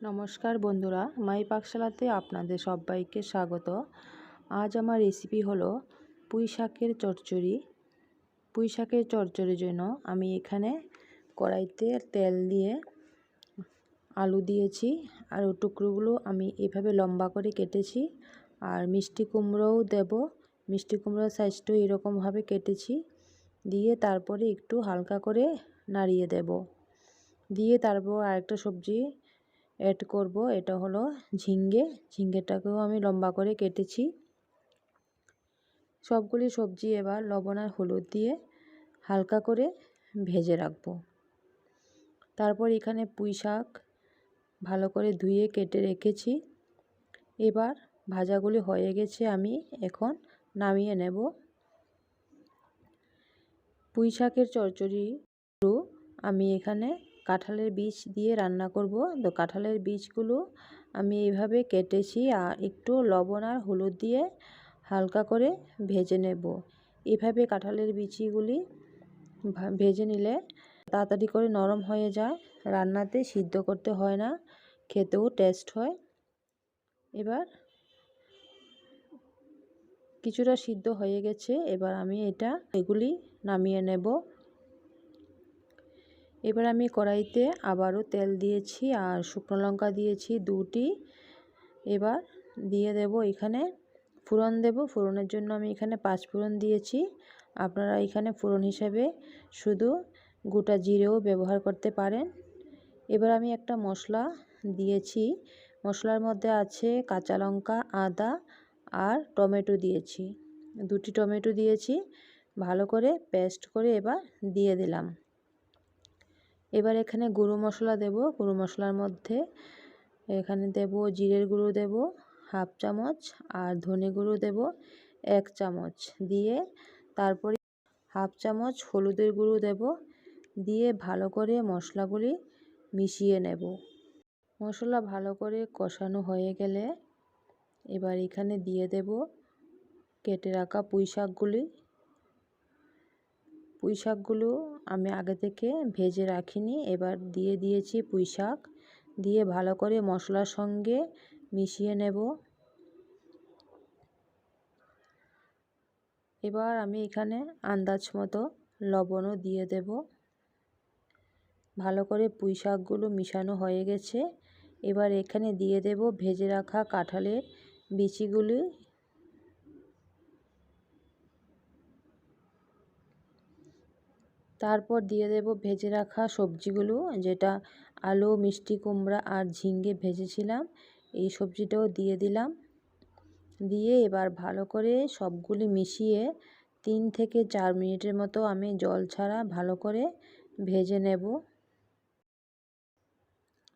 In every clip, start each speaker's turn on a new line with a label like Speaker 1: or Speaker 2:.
Speaker 1: নমস্কার বন্ধুরা, মাই পাকশালাতে আপনাদের সবাইকে স্বাগত। আজ আমার রেসিপি হলো পুঁই শাকের চচ্চড়ি। পুঁই শাকের চচ্চড়ির জন্য আমি এখানে কড়াইতে তেল দিয়ে আলু দিয়েছি, আর টুকরোগুলো আমি এভাবে লম্বা করে কেটেছি, আর মিষ্টি কুমড়োও দেব। মিষ্টি কুমড়োর সাইজটাও এরকমভাবে কেটেছি, দিয়ে তারপরে একটু হালকা করে নাড়িয়ে দেব। দিয়ে তারপর আরেকটা সবজি অ্যাড করব। এটা হলো ঝিঙ্গে। ঝিঙ্গেটাকেও আমি লম্বা করে কেটেছি। সবগুলি সবজি এবার লবণ আর হলুদ দিয়ে হালকা করে ভেজে রাখব। তারপর এখানে পুঁই শাক ভালো করে ধুয়ে কেটে রেখেছি। এবার ভাজাগুলি হয়ে গেছে, আমি এখন নামিয়ে নেব। পুঁই শাকের চচ্চড়ি আমি এখানে কাঁঠালের বীজ দিয়ে রান্না করব। তো কাঁঠালের বীজগুলো আমি এইভাবে কেটেছি আর একটু লবণ আর হলুদ দিয়ে হালকা করে ভেজে নেব। এভাবে কাঁঠালের বিচিগুলি ভেজে নিলে তাড়াতাড়ি করে নরম হয়ে যায়। রান্নাতে সিদ্ধ করতে হয় না, খেতেও টেস্ট হয়। এবার কিছুটা সিদ্ধ হয়ে গেছে, এবার আমি এটা এগুলি নামিয়ে নেব। এবার আমি কড়াইতে আবারও তেল দিয়েছি আর শুকনো লঙ্কা দিয়েছি দুটি। এবার দিয়ে দেব এখানে ফোড়ন দেব। ফোড়নের জন্য আমি এখানে পাঁচ ফোড়ন দিয়েছি। আপনারা এখানে ফোড়ন হিসাবে শুধু গোটা জিরেও ব্যবহার করতে পারেন। এবার আমি একটা মশলা দিয়েছি। মশলার মধ্যে আছে কাঁচা লঙ্কা, আদা আর টমেটো দিয়েছি। দুটি টমেটো দিয়েছি। ভালো করে পেস্ট করে এবার দিয়ে দিলাম। এবার এখানে গুঁড়ো মশলা দেব। গুঁড়ো মশলার মধ্যে এখানে দেব জিরের গুঁড়ো দেব, হাফ চামচ, আর ধনে গুঁড়ো দেব, এক চামচ। দিয়ে তারপরে হাফ চামচ হলুদের গুঁড়ো দেব। দিয়ে ভালো করে মশলাগুলি মিশিয়ে নেব। মশলা ভালো করে কষানো হয়ে গেলে এবার এখানে দিয়ে দেব কেটে রাখা পুঁই শাকগুলি পুঁই শাকগুলো আমি আগে থেকে ভেজে রাখিনি। এবার দিয়ে দিয়েছি পুঁই শাক দিয়ে ভালো করে মশলার সঙ্গে মিশিয়ে নেব। এবার আমি এখানে আন্দাজ মতো লবণও দিয়ে দেব। ভালো করে পুঁই শাকগুলো মিশানো হয়ে গেছে। এবার এখানে দিয়ে দেব ভেজে রাখা কাঁঠালের বিচিগুলি। তারপর দিয়ে দেব ভেজে রাখা সবজিগুলো, যেটা আলু, মিষ্টি, কুমড়া আর ঝিঙ্গে ভেজেছিলাম। এই সবজিটাও দিয়ে দিলাম। দিয়ে এবার ভালো করে সবগুলি মিশিয়ে তিন থেকে চার মিনিটের মতো আমি জল ছাড়া ভালো করে ভেজে নেব।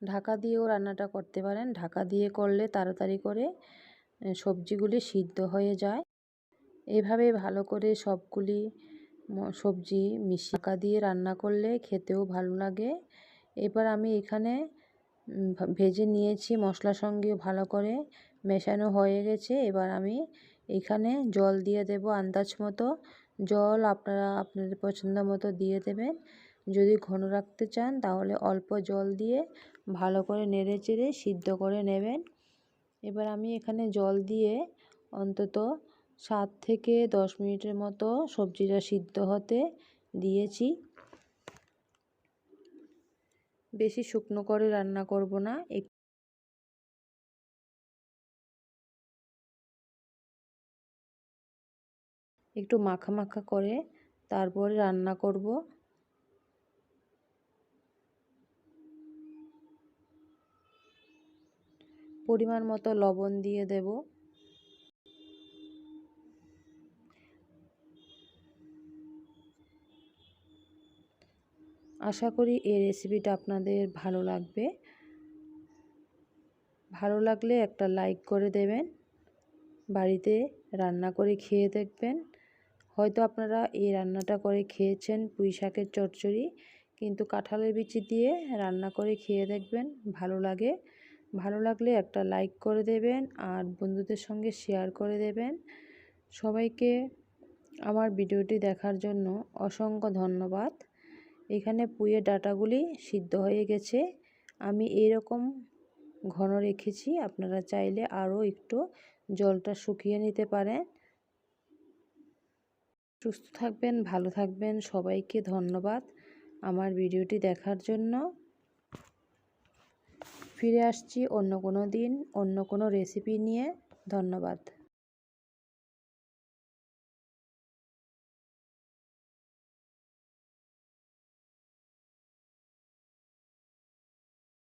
Speaker 1: ঢাকা দিয়েও রান্নাটা করতে পারেন। ঢাকা দিয়ে করলে তাড়াতাড়ি করে সবজিগুলি সিদ্ধ হয়ে যায়। এভাবে ভালো করে সবগুলি সবজি মিশিয়ে দিয়ে রান্না করলে খেতেও ভালো লাগে। এবার আমি এখানে ভেজে নিয়েছি মশলার সঙ্গে ভালো করে। মেশানো হয়ে গেছে, এবার আমি এখানে জল দিয়ে দেব আন্দাজ মতো। জল আপনারা, আপনাদের পছন্দ মতো দিয়ে দেবেন। যদি ঘন রাখতে চান তাহলে অল্প জল দিয়ে ভালো করে নেড়ে চেড়ে সিদ্ধ করে নেবেন। এবার আমি এখানে জল দিয়ে অন্তত সাত থেকে দশ মিনিটের মতো সবজিটা সিদ্ধ হতে দিয়েছি। বেশি শুকনো করে রান্না করব না। একটু মাখা মাখা করে তারপরে রান্না করব। পরিমাণ মতো লবণ দিয়ে দেব। আশা করি এই রেসিপিটা আপনাদের ভালো লাগবে। ভালো লাগলে একটা লাইক করে দেবেন। বাড়িতে রান্না করে খেয়ে দেখবেন। হয়তো আপনারা এই রান্নাটা করে খেয়েছেন পুঁই শাকের চচ্চড়ি, কিন্তু কাঁঠালের বিচি দিয়ে রান্না করে খেয়ে দেখবেন, ভালো লাগে। ভালো লাগলে একটা লাইক করে দেবেন আর বন্ধুদের সঙ্গে শেয়ার করে দেবেন। সবাইকে আমার ভিডিওটি দেখার জন্য অসংখ্য ধন্যবাদ। এখানে পুঁয়ের ডাটাগুলি সিদ্ধ হয়ে গেছে। আমি এরকম ঘন রেখেছি, আপনারা চাইলে আরও একটু জলটা শুকিয়ে নিতে পারেন। সুস্থ থাকবেন, ভালো থাকবেন, সবাইকে ধন্যবাদ আমার ভিডিওটি দেখার জন্য। ফিরে আসছি অন্য কোনো দিন, অন্য কোনো রেসিপি নিয়ে। ধন্যবাদ।